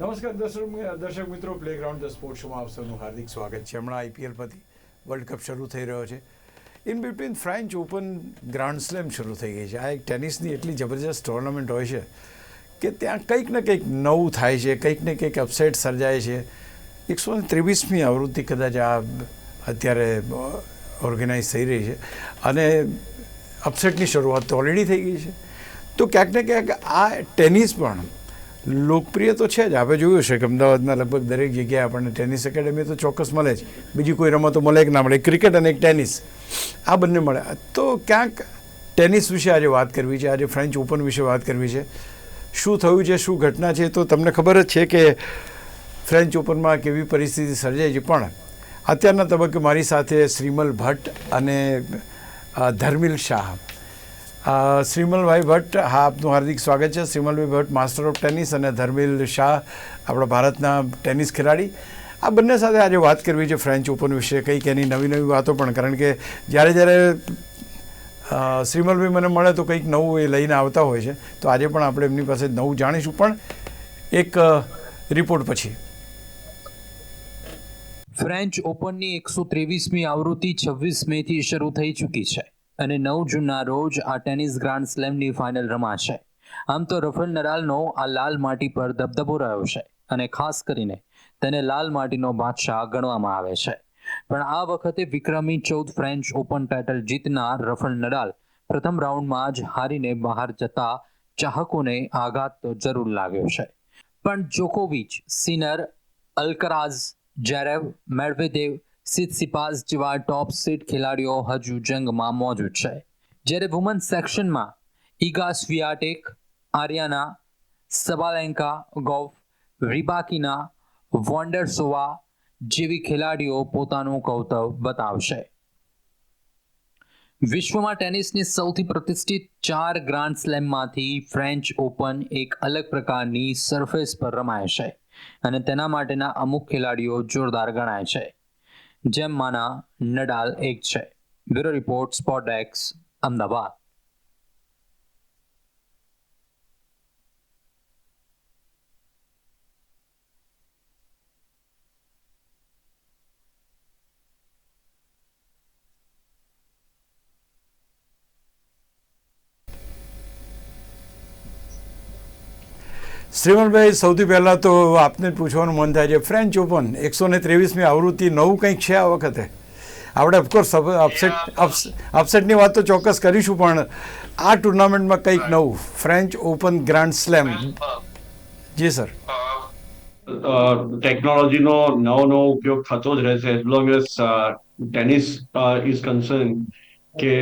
નમસ્કાર દર્શક દર્શક મિત્રો પ્લેગ્રાઉન્ડ ધ સ્પોર્ટ શોમાં આપ સૌનું હાર્દિક સ્વાગત છે. હમણાં આઈપીએલ પછી વર્લ્ડ કપ શરૂ થઈ રહ્યો છે. In between French Open grand slam શરૂ થઈ ગઈ છે. આ એક ટેનિસની એટલી જબરજસ્ત ટુર્નામેન્ટ હોય છે કે ત્યાં કંઈક ને કંઈક નવું થાય છે, કંઈક ને કંઈક અપસેટ સર્જાય છે. એકસો ને ત્રેવીસમી આવૃત્તિ કદાચ આ અત્યારે ઓર્ગેનાઇઝ થઈ રહી છે. અને અપસેટની શરૂઆત તો ઓલરેડી થઈ ગઈ છે. તો ક્યાંક ને ક્યાંક આ ટેનિસ પણ લોકપ્રિય તો છે જ. આપણે જોયું છે કે અમદાવાદના લગભગ દરેક જગ્યાએ આપણને ટેનિસ એકેડેમી તો ચોક્કસ મળે જ. બીજી કોઈ રમતો મળે કે ના મળે. ક્રિકેટ અને એક ટેનિસ. આ બંને મળે. તો ક્યાંક ટેનિસ વિશે આજે વાત કરવી છે. આજે ફ્રેન્ચ ઓપન વિશે વાત કરવી છે. શું થયું છે? શું ઘટના છે? તો તમને ખબર જ છે કે ફ્રેન્ચ ઓપનમાં કેવી પરિસ્થિતિ સર્જાઈ છે. પણ અત્યારના તબક્કે મારી સાથે શ્રીમલ ભટ્ટ અને ધર્મિલ શાહ. શ્રીમલભાઈ ભટ્ટ, હા, આપનું હાર્દિક સ્વાગત છે. Shrimalbhai Bhatt master of tennis અને ધર્મિલ શાહ, આપણા ભારતના ટેનિસ ખેલાડી. આ બંને સાથે આજે વાત કરવી છે ફ્રેન્ચ ઓપન વિશે, કંઈક એની નવી નવી વાતો પણ. કારણ કે જ્યારે જ્યારે શ્રીમલભાઈ મને મળે તો કંઈક નવું એ લઈને આવતા હોય છે. તો આજે પણ આપણે એમની પાસે નવું જાણીશું. પણ એક રિપોર્ટ પછી. ફ્રેન્ચ ઓપનની એકસો ત્રેવીસમી આવૃત્તિ છવ્વીસ મેથી શરૂ થઈ ચૂકી છે. અને નવ જૂનના રોજ આ ટેનિસ ગ્રાન્ડ સ્લેમની ફાઇનલ રમાશે. આમ તો રફેલ નડાલનો આ લાલ માટી પર દબદબો રહ્યો છે અને ખાસ કરીને તેને લાલ માટીનો બાદશાહ ગણવામાં આવે છે. પણ આ વખતે વિક્રમી ચૌદ ફ્રેન્ચ ઓપન ટાઇટલ જીતનાર રફેલ નડાલ પ્રથમ રાઉન્ડમાં જ હારીને બહાર જતા ચાહકોને આઘાત તો જરૂર લાગ્યો છે. પણ જોકોવિચ, સિનર અલ્કરાઝ, જેરેવ મેડવેદેવ સિતસિપાસ જેવા ટોપ સીટ ખેલાડીઓ હજુ જંગમાં મોજૂદ છે. જ્યારે વુમન સેક્શનમાં ઇગા સ્વિયાટેક, આર્યાના, સબાલેન્કા ગોફ રિબાકીના, વોન્ડરસોવા જેવી ખેલાડીઓ પોતાનું કૌતવ બતાવશે. વિશ્વમાં ટેનિસની સૌથી પ્રતિષ્ઠિત ચાર ગ્રાન્ડ સ્લેમમાંથી ફ્રેન્ચ ઓપન એક અલગ પ્રકારની સરફેસ પર રમાય છે અને તેના માટેના અમુક ખેલાડીઓ જોરદાર ગણાય છે. જેમમાંના નડાલ એક છે. બ્યુરો રિપોર્ટ સ્પોટેક્સ અમદાવાદ. શ્રીમલભાઈ સૌથી પહેલાં તો આપને પૂછવાનું મન થાય છે ફ્રેન્ચ ઓપન એકસો ને ત્રેવીસમી આવૃત્તિ નવું કંઈક છે આ વખતે? આપણે ઓફકોર્સ અપસેટ અપસેટની વાત તો ચોક્કસ કરીશું, પણ આ ટુર્નામેન્ટમાં કંઈક નવું ફ્રેન્ચ ઓપન ગ્રાન્ડ સ્લેમ જી સર ટેકનોલોજીનો નવો નવો ઉપયોગ થતો જ રહેશે as long as tennis is concern કે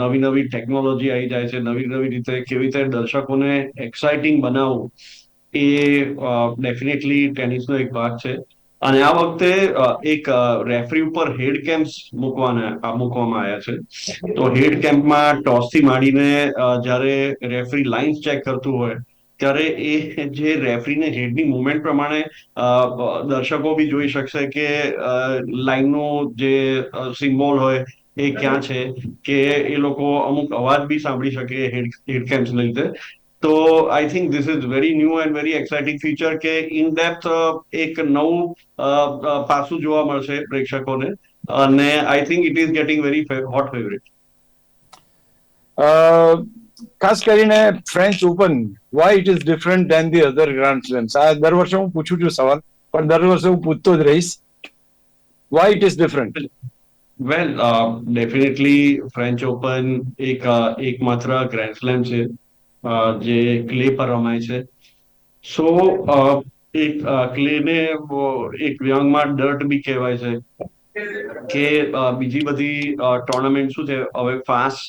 નવી નવી ટેકનોલોજી આવી જાય છે, નવી નવી રીતે કેવી રીતે દર્શકોને એક્સાઇટિંગ બનાવવું. એ ડેફિનેટલી ટેનિસનો એક ભાગ છે. અને આ વખતે એક રેફરી ઉપર હેડ કેમ્પ્સ મૂકવાના મૂકવામાં આવ્યા છે. તો હેડ કેમ્પમાં ટોસથી માંડીને જ્યારે રેફરી લાઇન્સ ચેક કરતું હોય, ત્યારે એ જે રેફરીને હેડની મુવમેન્ટ પ્રમાણે દર્શકો બી જોઈ શકશે કે લાઇનનો જે સિમ્બોલ હોય, એ ક્યાં છે, કે એ લોકો અમુક અવાજ બી સાંભળી શકે હેડ હેડ કેમ્પ્સને લીધે તો I think this is very new and very exciting feature કે ઇન ડેપ્થ એક નવું પાસું જોવા મળશે પ્રેક્ષકોને અને I think it is getting very hot favourite ખાસ કરીને French Open why it is different than the other grand slams આ દર વર્ષે હું પૂછું છું સવાલ પણ દર વર્ષે હું પૂછતો જ રહીશ why it is different well definitely French Open એક એકમાત્ર ગ્રાન્ડ સ્લેમ છે જે ક્લે પર રમાય છે. સો એક ક્લેને એક વ્યંગમાં ડર્ટ બી કહેવાય છે. કે બીજી બધી ટુર્નામેન્ટ શું છે? હવે ફાસ્ટ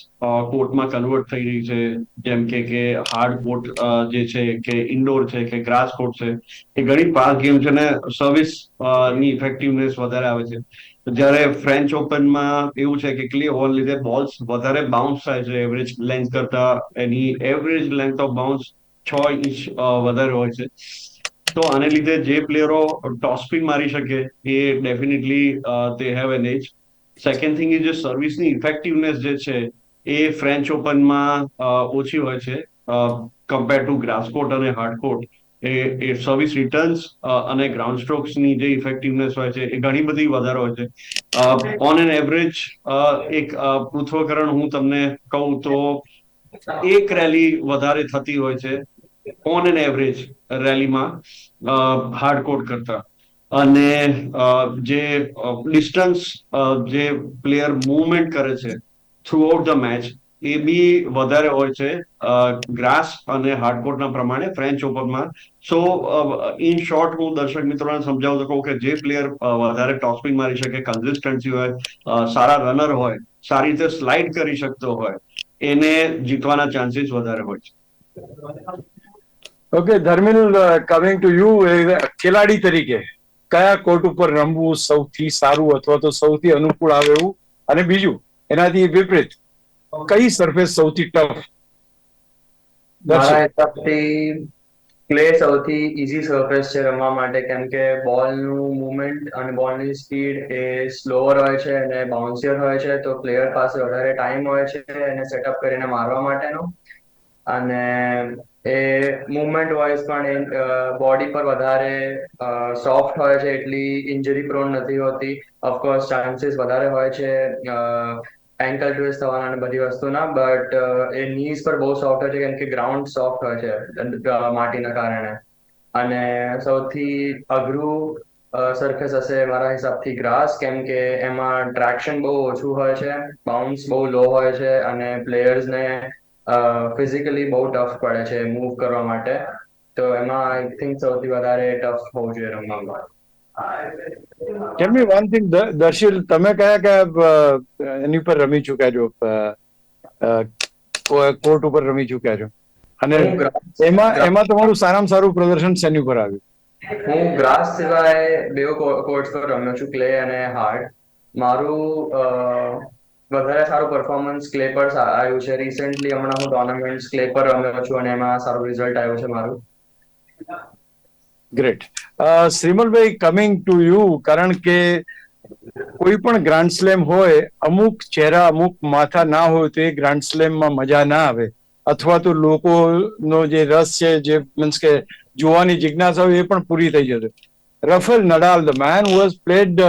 કોર્ટમાં કન્વર્ટ થઈ રહી છે. જેમ કે કે હાર્ડ કોર્ટ જે છે, કે ઇન્ડોર છે, કે ગ્રાસ કોર્ટ છે. એ ઘણી ફાસ્ટ ગેમ છે ને સર્વિસની ઇફેક્ટિવનેસ વધારે આવે છે. જ્યારે ફ્રેન્ચ ઓપનમાં એવું છે કે ક્લે હોલ લીધે બોલ્સ વધારે બાઉન્સ થાય છે એવરેજ લેન્થ કરતા એની એવરેજ લેન્થ ઓફ બાઉન્સ છ ઇંચ વધારે હોય છે. તો આને લીધે જે પ્લેયરો ટોસ્પિન મારી શકે એ definitely they have an edge second thing is જે સર્વિસની ઇફેક્ટિવનેસ જે છે એ ફ્રેન્ચ ઓપનમાં ઓછી હોય છે કમ્પેર ટુ ગ્રાસ કોર્ટ અને હાર્ડ કોર્ટ એ એ સર્વિસ રિટર્ન્સ અને ગ્રાઉન્ડ સ્ટ્રોક્સની જે ઇફેક્ટિવનેસ હોય છે, એ ઘણી બધી વધારે હોય છે. ઓન એન એવરેજ એક પૃથ્વકરણ હું તમને કહું તો એક રેલી વધારે થતી હોય છે ઓન એન એવરેજ રેલીમાં હાર્ડકોડ કરતા. અને જે ડિસ્ટન્સ જે પ્લેયર મૂવમેન્ટ કરે છે થ્રુ આઉટ ધ મેચ એ બી વધારે હોય છે. ગ્રાસ અને હાર્ડકોર્ટના પ્રમાણે ફ્રેન્ચ ઓપનમાં સો ઇન શોર્ટ હું દર્શક મિત્રોને સમજાવું શકું કે જે પ્લેયર વધારે ટોસ્પિંગ મારી શકે કન્સિસ્ટન્સી હોય સારા રનર હોય, સારી રીતે સ્લાઇડ કરી શકતો હોય, એને જીતવાના ચાન્સીસ વધારે હોય છે. Okay Dharmil coming to you ખેલાડી તરીકે કયા કોર્ટ ઉપર રમવું સૌથી સારું અથવા તો સૌથી અનુકૂળ આવે એવું? અને બીજું, એનાથી વિપરીત કઈ સરફેસ સૌથી ટફ મારા હિસાબથી ક્લે સૌથી ઈઝી સરફેસ છે રમવા માટે કેમ કે બોલનું મુવમેન્ટ અને બોલની સ્પીડ એ સ્લોઅર હોય છે અને બાઉન્સિયર હોય છે તો પ્લેયર પાસે વધારે ટાઈમ હોય છે એને સેટઅપ કરીને મારવા માટેનો. અને એ મુવમેન્ટ વાઇઝ પણ એ બોડી પર વધારે સોફ્ટ હોય છે એટલી ઇન્જરી પ્રોન નથી હોતી. ઓફકોર્સ ચાન્સીસ વધારે હોય છે એન્કલ ટ્વિસ્ટ થવાના અને બધી વસ્તુના બટ એ નીઝ પર બહુ સોફ્ટ હોય છે, કેમ કે ગ્રાઉન્ડ સોફ્ટ હોય છે માટીના કારણે. અને સૌથી અઘરું સરફેસ હશે મારા હિસાબથી ગ્રાસ કેમ કે એમાં ટ્રેક્શન બહુ ઓછું હોય છે બાઉન્સ બહુ લો હોય છે, અને પ્લેયર્સને ફિઝિકલી બહુ ટફ પડે છે મૂવ કરવા માટે. તો એમાં આઈ થિંક સૌથી વધારે ટફ હોવું જોઈએ રમવામાં. Tell me one thing Darshil તમે કયા કયા એની પર રમી ચુક્યા છો? કોર્ટ ઉપર રમી ચુક્યા છો? અને એમાં એમાં તમારું સારામાં સારું પ્રદર્શન શેની ઉપર આવ્યું? હું ગ્રાસ સિવાય બે કોર્ટ્સ પર રમ્યો છું ક્લે અને હાર્ડ. મારું વધારે સારું પરફોર્મન્સ ક્લે પર આવ્યું છે. રિસેન્ટલી હમણાં હું ટોર્નામેન્ટ ક્લે પર રમ્યો છું અને એમાં સારું રિઝલ્ટ આવ્યું છે મારું. Great Shrimalbhai coming to you કારણ કે કોઈ પણ ગ્રાન્ડ સ્લેમ હોય, અમુક ચહેરા, અમુક માથા ના હોય તો એ ગ્રાન્ડ સ્લેમમાં મજા ના આવે. અથવા તો લોકોનો જે રસ છે, જે મીન્સ કે જોવાની જિજ્ઞાસા હોય એ પણ પૂરી થઈ જશે. Rafael Nadal the man was played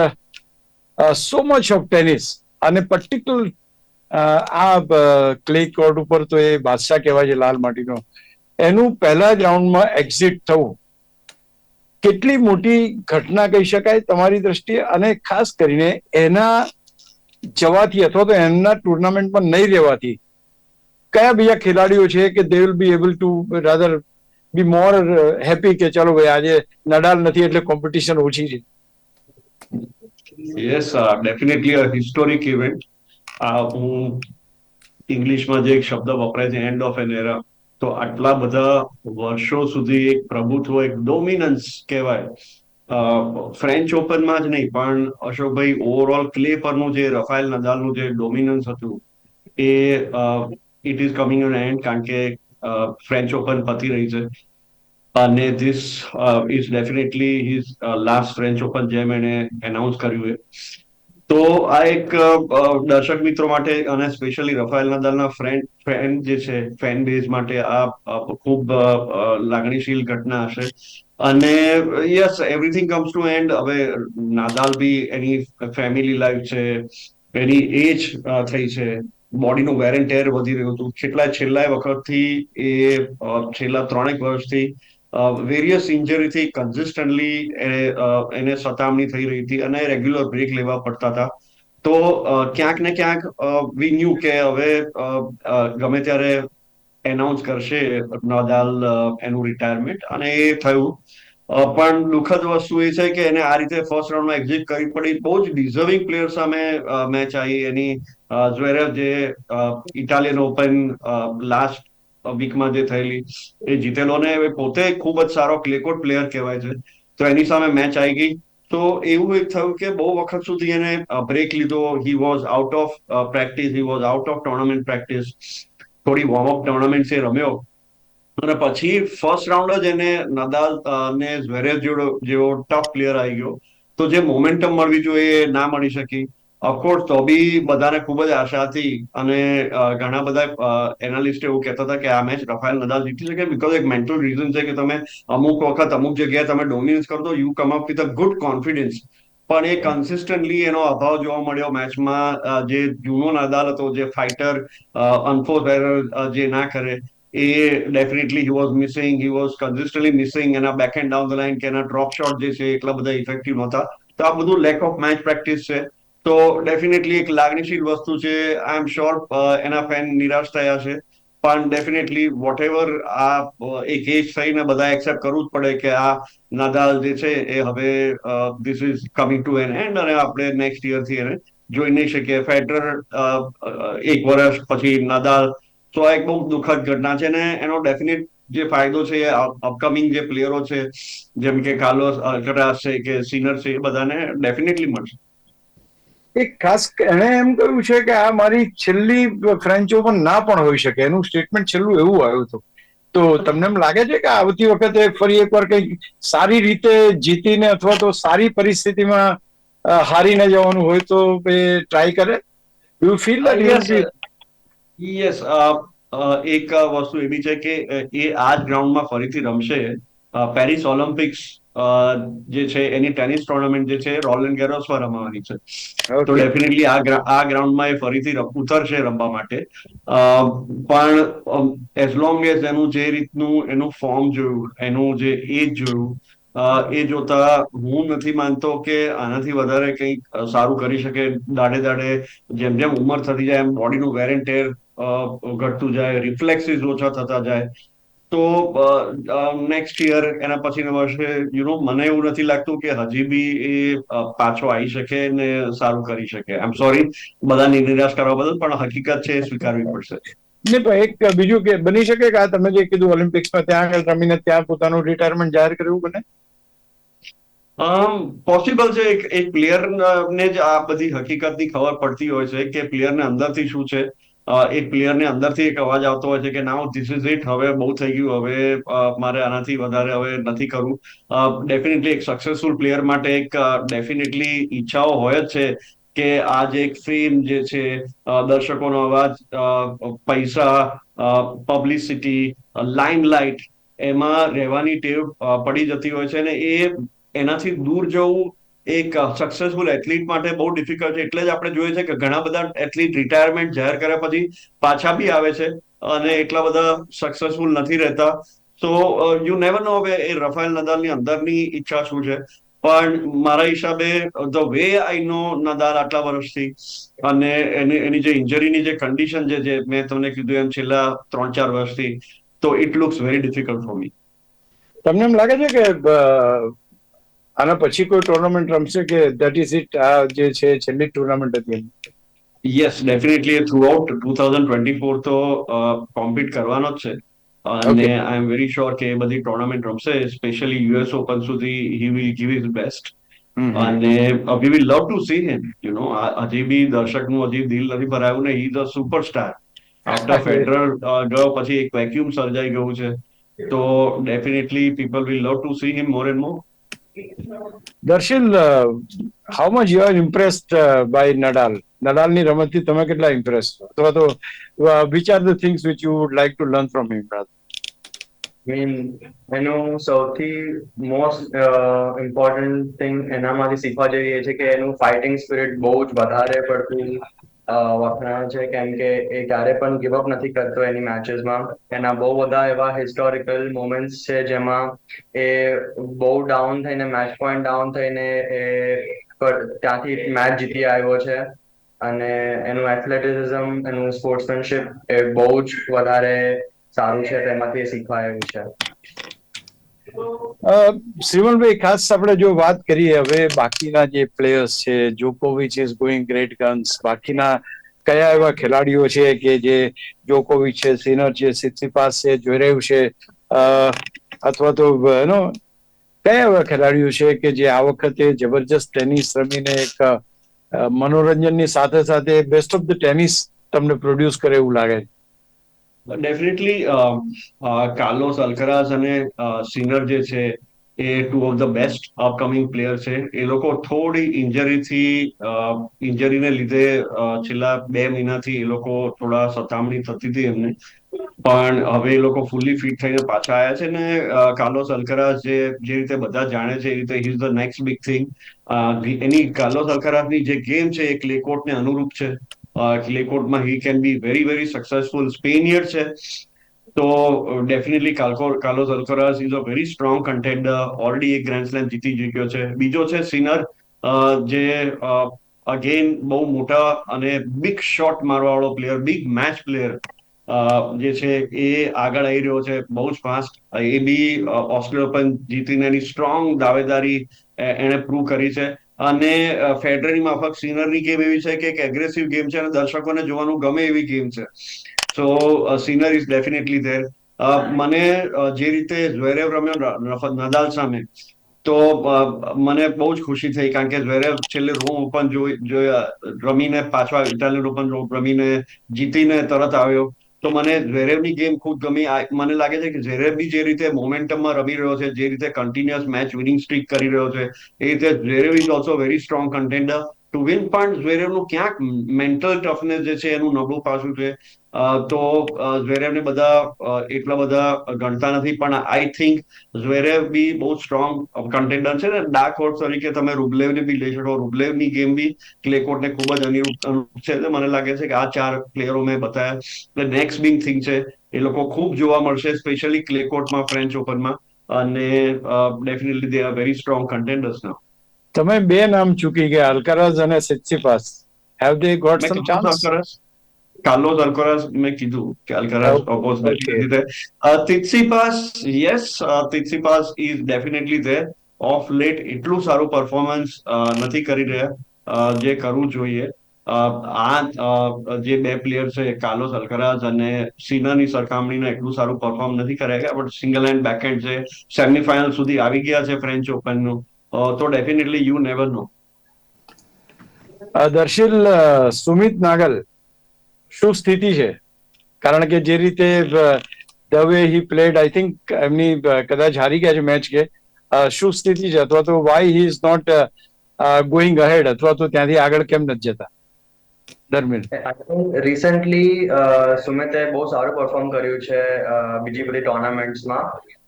so much of tennis અને પર્ટિક્યુલર આ ક્લે કોર્ટ ઉપર તો એ બાદશાહ કહેવાય છે, લાલ માટીનો. એનું પહેલા જ રાઉન્ડમાં એક્ઝિટ થવું. કેટલી મોટી ઘટના કહી શકાય તમારી દ્રષ્ટિએ? અને ખાસ કરીને એના જવાથી અથવા તો એમના ટુર્નામેન્ટમાં નહીં રહેવાથી, કયા બીજા ખેલાડીઓ છે કે they will be able to rather be more happy કે ચલો ભાઈ આજે નડાલ નથી એટલે કોમ્પિટિશન ઓછી છે? Yes definitely a historic event હું ઇંગ્લિશમાં જે એક શબ્દ વપરાય છે એન્ડ ઓફ એન એરા તો આટલા બધા વર્ષો સુધી એક પ્રભુત્વ, એક ડોમિનન્સ કહેવાય. ફ્રેન્ચ ઓપનમાં જ નહીં, પણ અશોકભાઈ ઓવરઓલ ક્લે પરનું જે રફાયલ નદાલનું જે ડોમિનન્સ હતું, એ it is coming on end કારણ કે ફ્રેન્ચ ઓપન પતી રહી છે. અને this is definitely his last French Open જેમ એને એનાઉન્સ કર્યું એ તો આ એક દર્શક મિત્રો માટે અને સ્પેશિયલી રફાયલ નદાલના ફ્રેન્ડ ફ્રેન્ડ જે છે ફેન બેઝ માટે આ ખૂબ લાગણીશીલ ઘટના હશે. અને yes everything comes to end હવે નાદાલ બી એની ફેમિલી લાઈફ છે, એની એજ થઈ છે. બોડીનું વેર એન્ડ ટેર વધી રહ્યું હતું. કેટલા છેલ્લા વખતથી એ છેલ્લા ત્રણેક વર્ષથી વેરિયસ ઇન્જરીથી કન્સિસ્ટન્ટલી એને સતામણી થઈ રહી હતી અને રેગ્યુલર બ્રેક લેવા પડતા હતા. તો ક્યાંક ને ક્યાંક વી ન્યુ કે હવે ગમે ત્યારે એનાઉન્સ કરશે નદાલ એનું રિટાયરમેન્ટ અને એ થયું. પણ દુઃખદ વસ્તુ એ છે કે એને આ રીતે ફર્સ્ટ રાઉન્ડમાં એક્ઝિટ કરવી પડી. બહુ જ ડિઝર્વિંગ પ્લેયર સામે મેચ આવી. એની જ્વેરેવ જે ઇટાલિયન ઓપન લાસ્ટ વીકમાં જે થયેલી, એ જીતેલો ને પોતે ખૂબ જ સારો ક્લેકોટ પ્લેયર કહેવાય છે. તો એની સામે મેચ આવી ગઈ. તો એવું એક થયું કે બહુ વખત સુધી એને બ્રેક લીધો. He was out of practice he was out of tournament practice થોડી વોર્મઅપ ટુર્નામેન્ટ એ રમ્યો. અને પછી ફર્સ્ટ રાઉન્ડ જ એને નદાલ ને ઝવેરેવ જેવો ટફ પ્લેયર આવી ગયો. તો જે મોમેન્ટમ મળવી જોઈએ એ ના મળી શકી. ઓફકોર્સ તો બી બધાને ખૂબ જ આશા હતી અને ઘણા બધા એનાલિસ્ટ એવું કહેતા હતા કે આ મેચ રફાયલ નદાલ જીતી શકે બીકોઝ એક મેન્ટલ રીઝન છે કે તમે અમુક વખત, અમુક જગ્યાએ તમે ડોમિનન્સ કરો you come up with a good confidence પણ એ કન્સિસ્ટન્ટલી એનો અભાવ જોવા મળ્યો મેચમાં જે જૂનો નાદાલ હતો, જે ફાઇટર અનફોર્સ એરર જે ના કરે, એ definitely he was missing he was consistently missing એના back and down the line કે એના ડ્રોપ શોટ જે છે, એટલા બધા ઇફેક્ટિવ નહોતા. તો આ બધું લેક ઓફ મેચ પ્રેક્ટિસ છે. તો ડેફિનેટલી એક લાગણીશીલ વસ્તુ છે. આઈ એમ શ્યોર એના ફેન નિરાશ થયા છે. પણ ડેફિનેટલી વોટ એવર આ એક એજ થઈને બધા એક્સેપ્ટ કરવું જ પડે કે આ નાદાલ જે છે એ હવે this is coming to an end અને આપણે નેક્સ્ટ યરથી એને જોઈ નહીં શકીએ. ફેડરર એક વર્ષ પછી નાદાલ. તો આ એક બહુ દુઃખદ ઘટના છે ને એનો ડેફિનેટ જે ફાયદો છે એ અપકમિંગ જે પ્લેયરો છે, જેમ કે કાર્લોસ અલ્કરાસ છે કે સિનર છે એ બધાને ડેફિનેટલી મળશે. એક ખાસ એણે એમ કહ્યું છે કે આ મારી છેલ્લી ફ્રેન્ચ ઓપન ના પણ હોઈ શકે. એનું સ્ટેટમેન્ટ છેલ્લું એવું આવ્યું હતું. તો તમને એમ લાગે છે કે આવતી વખતે ફરી એકવાર કંઈક સારી રીતે જીતીને અથવા તો સારી પરિસ્થિતિમાં હારીને જવાનું હોય તો એ ટ્રાય કરે? યુ ફીલ યસ એક વસ્તુ એવી છે કે એ આ જ ગ્રાઉન્ડમાં ફરીથી રમશે પેરિસ ઓલિમ્પિક્સ જે છે એની ટેનિસ ટુર્નામેન્ટ જે છે રોલેન્ડ ગેરોસમાં રમવાની છે. તો ડેફિનેટલી આ આ ગ્રાઉન્ડમાં એ ફરીથી ઉતરશે રમવા માટે. પણ એઝ લોંગ એઝ એનું જે રીતનું એનું ફોર્મ જોયું એનું જે એજ જોયું એ જોતા હું નથી માનતો કે આનાથી વધારે કંઈક સારું કરી શકે. દાડે દાડે જેમ જેમ ઉંમર થતી જાય એમ બોડીનું વેર એન્ડ ટેર ઘટતું જાય રિફ્લેક્સિસ ઓછા થતા જાય. તો નેક્સ્ટ યર એના પછીના વર્ષે યુ નો મને એવું નથી લાગતું કે હજી બી એ પાછો આવી શકે ને સારું કરી શકે. આઈ એમ સોરી બધાની નિરાશ કરવા બદલ પણ હકીકત છે એ સ્વીકારવી પડશે. ને એક બીજું કે બની શકે કે આ તમે જે કીધું ઓલિમ્પિક્સમાં ત્યાં આગળ રમીને ત્યાં પોતાનું રિટાયરમેન્ટ જાહેર કરવું બને પોસિબલ છે એક એક પ્લેયર ને જ આ બધી હકીકતની ખબર પડતી હોય છે કે પ્લેયરને અંદરથી શું છે. એક પ્લેયરને અંદરથી એક અવાજ આવતો હોય છે કે નાઉ ધીસ ઇઝ ઇટ હવે બહુ થઈ ગયું. હવે મારે આનાથી વધારે હવે નથી કરવું. ડેફિનેટલી એક સક્સેસફુલ પ્લેયર માટે એક ડેફિનેટલી ઈચ્છાઓ હોય જ છે કે આ જે એક ફેમ જે છે દર્શકોનો અવાજ પૈસા પબ્લિસિટી લાઇમલાઇટ એમાં રહેવાની ટેવ પડી જતી હોય છે અને એ એનાથી દૂર જવું એક સક્સેસફુલ એથ્લીટ માટે બહુ ડિફિકલ્ટ છે. એટલે જ આપણે જોઈએ છે કે ઘણા બધા એથ્લીટ રિટાયરમેન્ટ જાહેર કર્યા પછી પાછા બી આવે છે અને એટલા બધા સક્સેસફુલ નથી રહેતા. તો યુ નેવર નો હવે એ રફાયલ નદાલની અંદરની ઈચ્છા શું છે. પણ મારા હિસાબે the way I no Nadal આટલા વર્ષથી અને એની એની જે ઇન્જરીની જે કન્ડિશન છે જે મેં તમને કીધું એમ છેલ્લા ત્રણ ચાર વર્ષથી, તો it looks very difficult for me તમને એમ લાગે છે કે આના પછી કોઈ ટુર્નામેન્ટ રમશે કે દેટ ઇઝ ઇટ આ જે છે છેલ્લી ટુર્નામેન્ટ હતી yes definitely throughout two thousand twenty four તો કોમ્પિટ કરવાનો જ છે. અને આઈ એમ વેરી શ્યોર કે એ બધી ટુર્નામેન્ટ રમશે સ્પેશિયલી યુએસ ઓપન સુધી he will give is best અને we will love to see him you know હજી બી દર્શકનું હજી દિલ નથી ભરાયું ને he the superstar after Federer ગયો પછી એક વેક્યુમ સર્જાઈ ગયું છે. તો definitely people will love to see him more and more Darshil how much you are impressed by Nadal નડાલની રમતથી તમે કેટલા ઇમ્પ્રેસ અથવા તો which are the things which you would like to learn from him mean એનું સૌથી most important thing એનામાંથી શીખવા જેવી એ છે કે એનું ફાઇટિંગ સ્પિરિટ બહુ જ વધારે પડતું વખણાય છે કેમ કે એ ક્યારે પણ ગિવઅપ નથી કરતો એની મેચીસમાં એના બહુ બધા એવા હિસ્ટોરિકલ મોમેન્ટ્સ છે જેમાં એ બહુ ડાઉન થઈને મેચ પોઈન્ટ ડાઉન થઈને એ ત્યાંથી મેચ જીતી આવ્યો છે. અને એનું એથ્લેટિસિઝમ એનું સ્પોર્ટ્સમેનશિપ એ બહુ જ વધારે સારું છે, તેમાંથી શીખવા આવ્યું છે. શ્રીમલભાઈ ખાસ આપણે જો વાત કરીએ હવે બાકીના જે પ્લેયર્સ છે જોકોવિચ ઇઝ ગોઈંગ ગ્રેટ ગન્સ બાકીના કયા એવા ખેલાડીઓ છે કે જે જોકોવિચ છે સિનર છે સિત્સિપાસ છે જોઈ રહ્યું છે અથવા તો, એનો, કયા એવા ખેલાડીઓ છે કે જે આ વખતે જબરજસ્ત ટેનિસ રમીને એક મનોરંજનની સાથે સાથે બેસ્ટ ઓફ ધ ટેનિસ તમને પ્રોડ્યુસ કરે એવું લાગે છે? ડેફિનેટલી કાર્લોસ અલ્કરાઝ અને સિનર જે છે, એ two of the best upcoming player છે. એ લોકો થોડી ઇન્જરીથી ઇન્જરીને લીધે છેલ્લા બે મહિનાથી એ લોકો થોડા સતામણી થતી હતી એમને. પણ હવે એ લોકો ફૂલી ફિટ થઈને પાછા આવ્યા છે ને કાર્લોસ અલ્કરાઝ જે જે રીતે બધા જાણે છે, એ રીતે he is the next big thing any Carlos અલ્કરાઝની જે ગેમ છે, એ ક્લેકોર્ટને અનુરૂપ છે. ક્લેકોર્ટમાં he can be very very successful Spaniard છે. તો definitely કાલ્કો Carlos Alcaraz is a very strong contender already એક ગ્રેન્ડ સ્લેમ જીતી ચૂક્યો છે. બીજો છે સિનર જે અગેન બહુ મોટા અને બિગ શોટ મારવાવાળો પ્લેયર બિગ મેચ પ્લેયર જે છે એ આગળ આવી રહ્યો છે. બહુ જ ફાસ્ટ એ બી ઓસ્ટ્રેલિયા ઓપન જીતીને એની સ્ટ્રોંગ દાવેદારી એણે પ્રૂવ કરી છે. અને ફેડરની માફક સિનરની ગેમ એવી છે કે એક એગ્રેસિવ ગેમ છે અને દર્શકોને જોવાનું ગમે એવી ગેમ છે. So Sinner is definitely there મને જે રીતે ઝવેરેવ રમ્યો નદાલ સામે, તો મને બહુ જ ખુશી થઈ કારણ કે ઝવેરેવ છેલ્લે રોમ ઓપન રમીને પાછા ઇટાલિયન ઓપન રમીને જીતીને તરત આવ્યો. તો મને ઝવેરેવની ગેમ ખૂબ ગમી. મને લાગે છે કે ઝવેરેવ બી જે રીતે મોમેન્ટમમાં રમી રહ્યો છે, જે રીતે કન્ટિન્યુઅસ મેચ વિનિંગ સ્ટ્રીક કરી રહ્યો છે, એ રીતે Zverev is also very strong contender to win પણ ઝવેરેવનું ક્યાંક મેન્ટલ ટફનેસ જે છે એનું નબળું પાસું છે. તો ઝવેરેવને બધા એટલા બધા ગણતા નથી, પણ આઈ થિંક ઝવેરેવ બી બહુ સ્ટ્રોંગ કન્ટેન્ડર છે ને. ડાર્ક હોર્સ તરીકે તમે રૂબલેવને બી લઈ શકો. રૂબલેવની ગેમ બી ક્લેકોર્ટને ખૂબ જ અનુરૂપ છે. મને લાગે છે કે આ ચાર પ્લેયરો મેં બતાવ્યા એટલે નેક્સ્ટ બિંગ થિંગ છે, એ લોકો ખૂબ જોવા મળશે સ્પેશિયલી ક્લેકોર્ટમાં ફ્રેન્ચ ઓપનમાં અને definitely they are very strong contenders now તમે બે નામ ચૂકી ગયા અલ્કારાઝ અને Tsitsipas have they got some chance Alcaraz. Carlos Alcaraz મેં કીધું કે Alcaraz Okay. Oppose Tsitsipas yes Tsitsipas is definitely there of late એટલું સારું પરફોર્મન્સ નથી કરી રહ્યા. જે કરવું જોઈએ. આ જે બે પ્લેયર છે કાર્લોસ અલકરાઝ અને સિનાની સરખામણીને એટલું સારું પરફોર્મ નથી કર્યા ગયા બટ સિંગલ હેન્ડ બેકહેન્ડ છે. સેમીફાઇનલ સુધી આવી ગયા છે ફ્રેન્ચ ઓપનનું તો definitely you never know Darshil Sumit Nagal શું સ્થિતિ છે? કારણ કે જે રીતે the way he played I think એમની કદાચ હારી ગયા છે મેચ કે. શું સ્થિતિ છે? અથવા તો why he is not going ahead અથવા તો ત્યાંથી આગળ કેમ નથી જતા? ધર્મિલ. રિસેન્ટલી સુમિતે બહુ સારું પરફોર્મ કર્યું છે બીજી બધી ટોર્નામેન્ટ્સમાં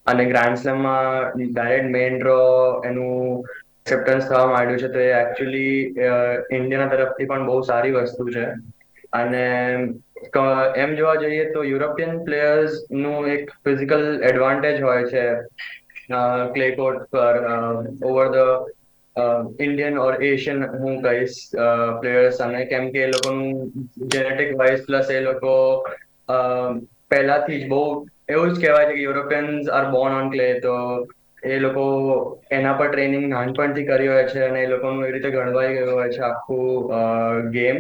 અને ગ્રાન્ડ સ્લેમમાં ડાયરેક્ટ મેઇન ડ્રો એનું એક્સેપ્ટન્સ થવા માંડ્યું છે, તો એ એકચ્યુઅલી ઇન્ડિયાના તરફથી પણ બહુ સારી વસ્તુ છે. અને એમ જોવા જઈએ તો યુરોપિયન પ્લેયર્સનું એક ફિઝિકલ એડવાન્ટેજ હોય છે. ક્લે કોર્ટ પર over the Indian or Asian હું કહીશ પ્લેયર્સ અને કેમ કે એ લોકોનું જેનેટિક વાઇઝ પ્લસ એ લોકો પહેલાથી જ બહુ એવું જ કહેવાય છે કે Europeans are born on clay તો એ લોકો એના પર ટ્રેનિંગ નાનપણથી કરી હોય છે અને એ લોકોનું એ રીતે ગણવાઈ ગયું હોય છે આખું ગેમ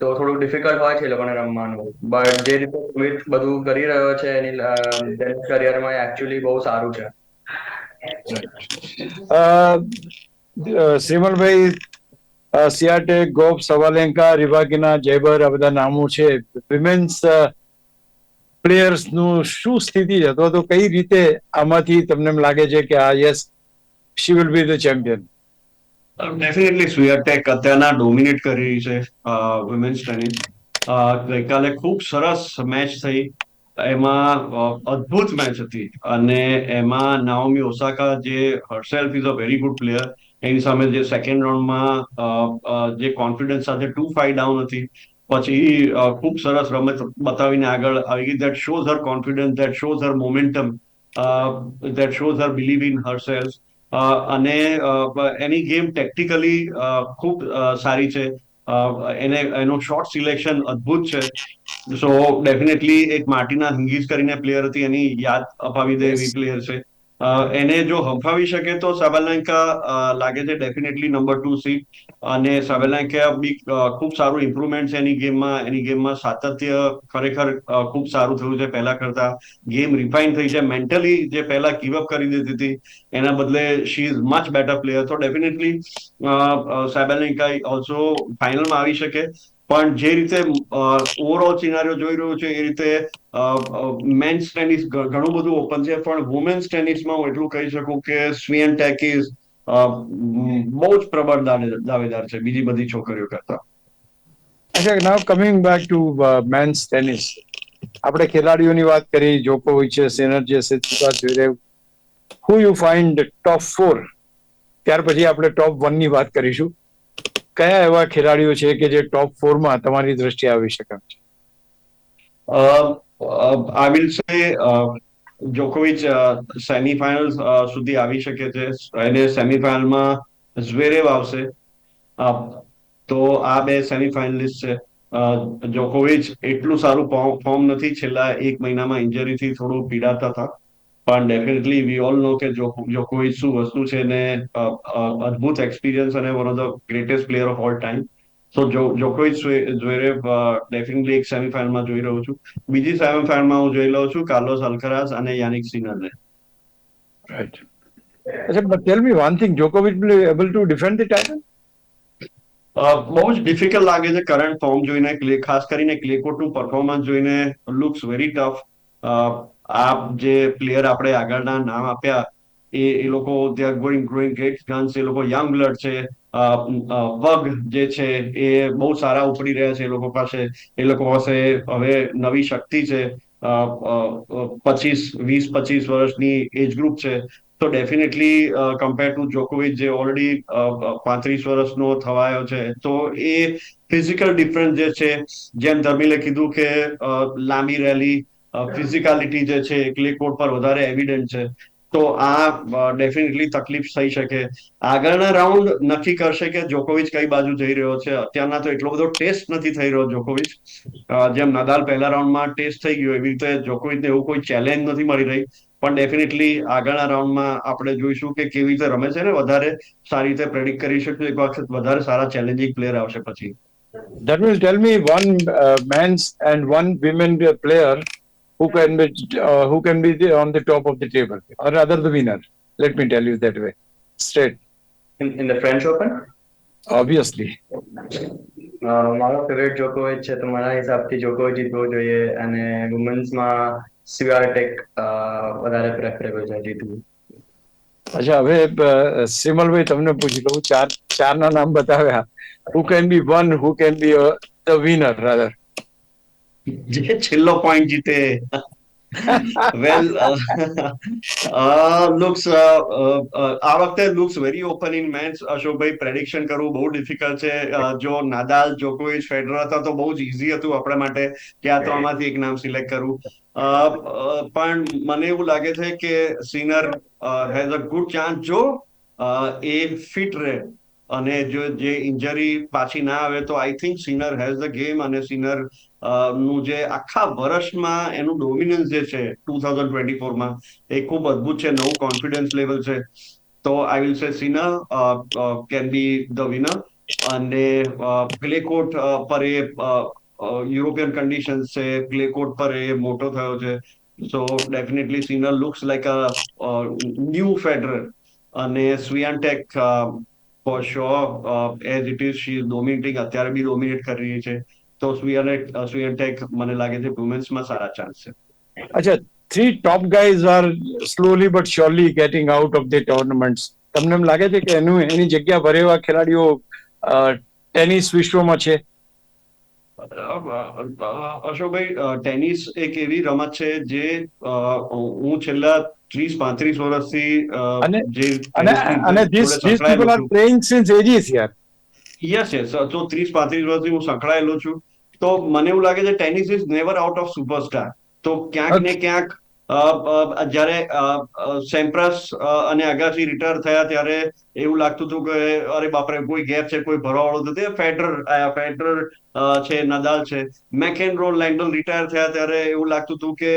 તો થોડું ડિફિકલ્ટ હોય છે એ લોકોને રમવાનું. બટ જે રીતે સ્મિથ બધું કરી રહ્યો છે એની કરિયરમાં એકચ્યુઅલી બહુ સારું છે. શ્રીમલભાઈ સિયાટે ગોપ સવાલેન્કા રિવાકીના જયબર આ બધા નામો છે. વિમેન્સ પ્લેયર્સનું શું સ્થિતિ છે? અથવા તો કઈ રીતે આમાંથી તમને એમ લાગે છે કે આ yes she will be the champion definitely Swiatek અત્યારના ડોમિનેટ કરી રહી છે વુમેન્સ ટેનિસ ગઈકાલે ખૂબ સરસ મેચ થઈ. એમાં અ, અદ્ભુત મેચ હતી. અને એમાં નાઓમી ઓસાકા જે herself is a very good player એની સામે જે સેકન્ડ રાઉન્ડમાં જે કોન્ફિડન્સ સાથે ટુ ફાઈવ ડાઉન હતી પછી ખૂબ સરસ રમત બતાવીને આગળ આવી ગઈ. That shows her confidence that shows her momentum that shows her belief in herself uh, અને એની ગેમ ટેક્ટિકલી ખૂબ સારી છે. એને એનું શોર્ટ સિલેક્શન અદ્ભુત છે. સો ડેફિનેટલી એક માર્ટિના હિંગીઝ કરીને પ્લેયર હતી એની યાદ અપાવી દે એવી પ્લેયર છે. એને જો હંફાવી શકે તો સાબેલાંકા લાગે છે ડેફિનેટલી નંબર ટુ સીટ અને સાબેલાંકા બી ખૂબ સારું ઇમ્પ્રુવમેન્ટ છે એની ગેમમાં. એની ગેમમાં સાતત્ય ખરેખર ખૂબ સારું થયું છે પહેલા કરતા. ગેમ રિફાઇન થઈ છે. મેન્ટલી જે પહેલા ગીવઅપ કરી દીધી હતી, એના બદલે she is much better player તો ડેફિનેટલી સાબેલિંકા ઓલ્સો ફાઇનલમાં આવી શકે. પણ જે રીતે ઓવરઓલ સિનારીઓ જોઈ રહ્યો છે, એ રીતે મેન્સ ટેનિસ ઘણું બધું ઓપન છે, પણ વુમેન્સ ટેનિસમાં હું એટલું કહી શકું કે સ્વીએન ટેક ઇઝ બહુ જ પ્રબળ દાવે- દાવેદાર છે, બીજી બધી છોકરીઓ કરતા. અચ્છા now coming back to men's tennis આપણે ખેલાડીઓની વાત કરી જોકોવિચ છે સિનર છે Tsitsipas Zverev who you find top four ત્યાર પછી આપણે ટોપ વનની વાત કરીશું. કયા એવા ખેલાડીઓ છે કે જે ટોપ ફોરમાં તમારી દ્રષ્ટિએ આવી શકે? છે આઈ વિલ સે જોકોવિચ સેમીફાઇનલ સુધી આવી શકે છે એને સેમીફાઇનલમાં ઝવેરેવ આવશે. તો આ બે સેમીફાઇનલિસ્ટ છે. જોકોવિચ એટલું સારું ફોર્મ નથી. છેલ્લા એક મહિનામાં ઇન્જરીથી થોડું પીડાતા હતા. પણ ડેફિનેટલી વી ઓલ નો કે જોકોવિચ શું વસ્તુ છે ને અદ્ભુત એક્સપિરિયન્સ અને one of the greatest player of all time so જોકોવિચ Zverev definitely એક સેમીફાઇનલમાં જોઈ રહ્યો છું. બીજી સેમીફાઇનલમાં હું જોઈ લઉં છું કાર્લોસ અલ્કરાસ અને યાનિક સિનરને રાઈટ અચ્છા but tell me one thing જોકોવિચ will able to defend the title બહુ જ ડિફિકલ્ટ લાગે છે કરંટ ફોર્મ જોઈને ક્લે- ખાસ કરીને ક્લેકોટનું પરફોર્મન્સ જોઈને. લુક્સ વેરી ટફ આ જે પ્લેયર આપણે આગળના નામ આપ્યા, એ એ લોકો they are going growing great guns એ લોકો યંગ બ્લડ છે વગ જે છે, એ બહુ સારા ઉપડી રહ્યા છે એ લોકો પાસે. એ લોકો પાસે હવે નવી શક્તિ છે પચીસ, વીસ, પચીસ વર્ષની એજ ગ્રુપ છે. તો ડેફિનેટલી કમ્પેર ટુ જોકોવિચ જે ઓલરેડી પાંત્રીસ વર્ષનો થવાયો છે. તો એ ફિઝિકલ ડિફરન્સ જે છે, જેમ ધર્મિલે કીધું કે લાંબી રેલી ફિઝિકાલિટી જે છે ક્લે કોર્ટ પર વધારે એવિડન્ટ છે. તો આ ડેફિનેટલી તકલીફ થઈ શકે. આગળના રાઉન્ડ નક્કી કરશે કે જોકોવિચ કઈ બાજુ જઈ રહ્યો છે. અત્યારના તો એટલો બધો ટેસ્ટ નથી થઈ રહ્યો જોકોવિચ જેમ નદાલ પહેલા રાઉન્ડમાં ટેસ્ટ થઈ ગયો એવી રીતે જોકોવિચને એવું કોઈ ચેલેન્જ નથી મળી રહી. પણ ડેફિનેટલી આગળના રાઉન્ડમાં આપણે જોઈશું કે કેવી રીતે રમે છે ને વધારે સારી રીતે પ્રેડિક્ટ કરી શકીશું એક વખત વધારે સારા ચેલેન્જિંગ પ્લેયર આવશે પછી. That will tell me one uh, men's and one women who can be uh, who can be the, on the top of the table, or rather the winner. Let me tell you that way, straight. in, in the French Open Obviously, અ, મારો favourite જોકોવિચ છે તો મારા હિસાબથી જોકોવિચ જીતવો જોઈએ અને વુમન્સમાં સ્વિયાટેક વધારે preferable છે જીતવું અચ્છા હવે uh, સિમલભાઈ તમને પૂછી લઉં ચાર ચારના નામ બતાવ્યા who can be one, who can be uh, the winner rather. જે છેલ્લો પોઈન્ટ જીતે. વેલ લુક્સ આ વખતે looks very open in match Ashokbhai prediction કરવું બહુ ડિફિકલ્ટ છે. જો નાદાલ, જોકોવિચ, ફેડરર હતા તો બહુ જ ઇઝી હતું આપણા માટે કે આ ત્રણમાંથી એક નામ સિલેક્ટ કરવું. પણ મને એવું લાગે છે કે Sinner has a good chance જો એ ફિટ રહે. અને જો જે ઇન્જરી પાછી ના આવે તો I think Sinner has the game અને સિનર નું જે આખા વર્ષમાં એનું ડોમિનન્સ જે છે ટુ થાઉઝન્ડ ટ્વેન્ટી ફોરમાં એ ખૂબ અદ્ભુત છે, નવું કોન્ફિડન્સ લેવલ છે. તો I will say Sinner can be the winner અને ક્લે કોર્ટ પર એ યુરોપિયન કન્ડિશન્સ છે ક્લે પર એ મોટો થયો છે. So definitely Sinner looks like a new Federer અને Swiatek for sure as it is she dominating અત્યારે બી ડોમિનેટ કરી રહી છે. તો સ્વિયાનેટ સ્વિયાન્ટેક મને લાગે છે વુમેન્સમાં સારા ચાન્સ છે. અચ્છા three top guys are slowly but surely getting out of the tournaments તમને એમ લાગે છે કે એનું એની જગ્યા ભરે એવા ખેલાડીઓ ટેનિસ વિશ્વમાં છે? અશોકભાઈ ટેનિસ એક એવી રમત છે જે હું છેલ્લા ત્રીસ પાંત્રીસ વર્ષથી અને- people are છું. playing since ages યાર. યસ યસ તો ત્રીસ પાંત્રીસ વર્ષથી હું સંકળાયેલો છું. તો મને એવું લાગે છે tennis is never out of superstar. તો ક્યાંક ને ક્યાંક જ્યારે સેમ્પ્રસ અને અગાસી રિટાયર થયા ત્યારે એવું લાગતું હતું કે અરે બાપરે કોઈ ગેપ છે કોઈ ભરવાવાળું નથી ફેડરર આયા ફેડરર છે નદાલ છે. મેકેનરો લેન્ડલ રિટાયર થયા ત્યારે એવું લાગતું હતું કે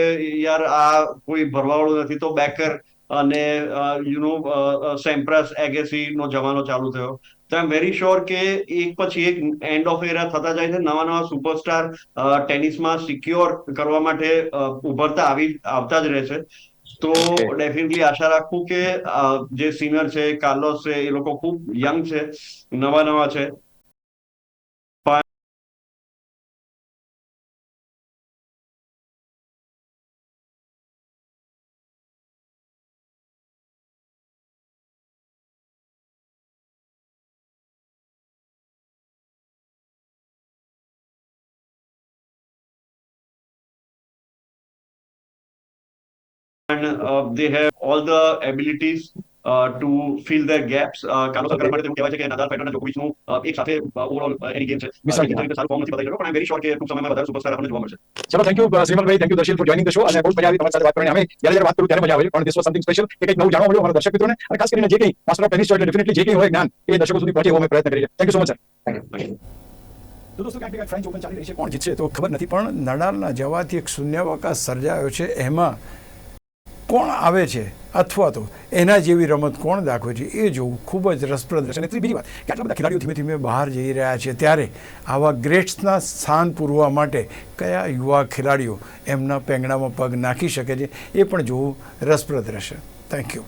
યાર આ કોઈ ભરવાવાળું નથી. તો બેકર અને યુ નો સેમ્પ્રસ એગેસી નો જમાનો ચાલુ થયો. તો આઈ એમ વેરી શ્યોર કે એક પછી એક એન્ડ ઓફ એરા થતા જાય છે. નવા નવા સુપરસ્ટાર ટેનિસમાં સિક્યોર કરવા માટે ઉભરતા આવી આવતા જ રહે છે તો ડેફિનેટલી આશા રાખું કે જે સિનિયર છે કાર્લોસ છે એ લોકો ખૂબ યંગ છે નવા નવા છે. And uh, they have all the abilities uh, to fill their gaps. Carlos Alcaraz અલ્કારાઝ તો કહેવાય છે કે નદાલ ફેડરર જોકોવિચનું uh, એક સાથે ઓવરઓલ એની ગેમ છે મિસાલ Uh, સારું ફોર્મ નથી બતાવી રહ્યો પણ આઈ વેરી શ્યોર કે ટૂંક સમયમાં વધારે સુપરસ્ટાર આપણને જોવા મળશે ચલો thank you Shrimalbhai thank you Darshil for joining the show અને બહુ મજા આવી તમારી સાથે વાત કરીને અમે જ્યારે જ્યારે વાત કરું ત્યારે મજા આવે પણ દિસ વોઝ સમથિંગ સ્પેશિયલ કે કંઈક નવું જાણવા મળ્યું અમારા દર્શક મિત્રોને અને ખાસ કરીને જે કંઈ માસ્ટર ઓફ ટેનિસ છો એટલે ડેફિનેટલી જે કંઈ હોય જ્ઞાન એ દર્શકો સુધી પહોંચે એવો અમે પ્રયત્ન કરીએ thank you so much sir તો દોસ્તો ક્યાંક ક્યાંક ફ્રેન્ચ ઓપન ચાલી રહી છે? કોણ જીતશે? તો ખબર નથી પણ નડાલના જવાથી એક શૂન્યાવકાશ સર્જાયો છે. એમાં કોણ આવે છે? અથવા તો એના જેવી રમત કોણ દાખવે છે? એ જોવું ખૂબ જ રસપ્રદ રહેશે અને બીજી વાત કે આટલા બધા ખેલાડીઓ ધીમે ધીમે બહાર જઈ રહ્યા છે. ત્યારે આવા ગ્રેટ્સના સ્થાન પૂરવા માટે કયા યુવા ખેલાડીઓ એમના પેંગણામાં પગ નાખી શકે છે? એ પણ જોવું રસપ્રદ રહેશે. Thank you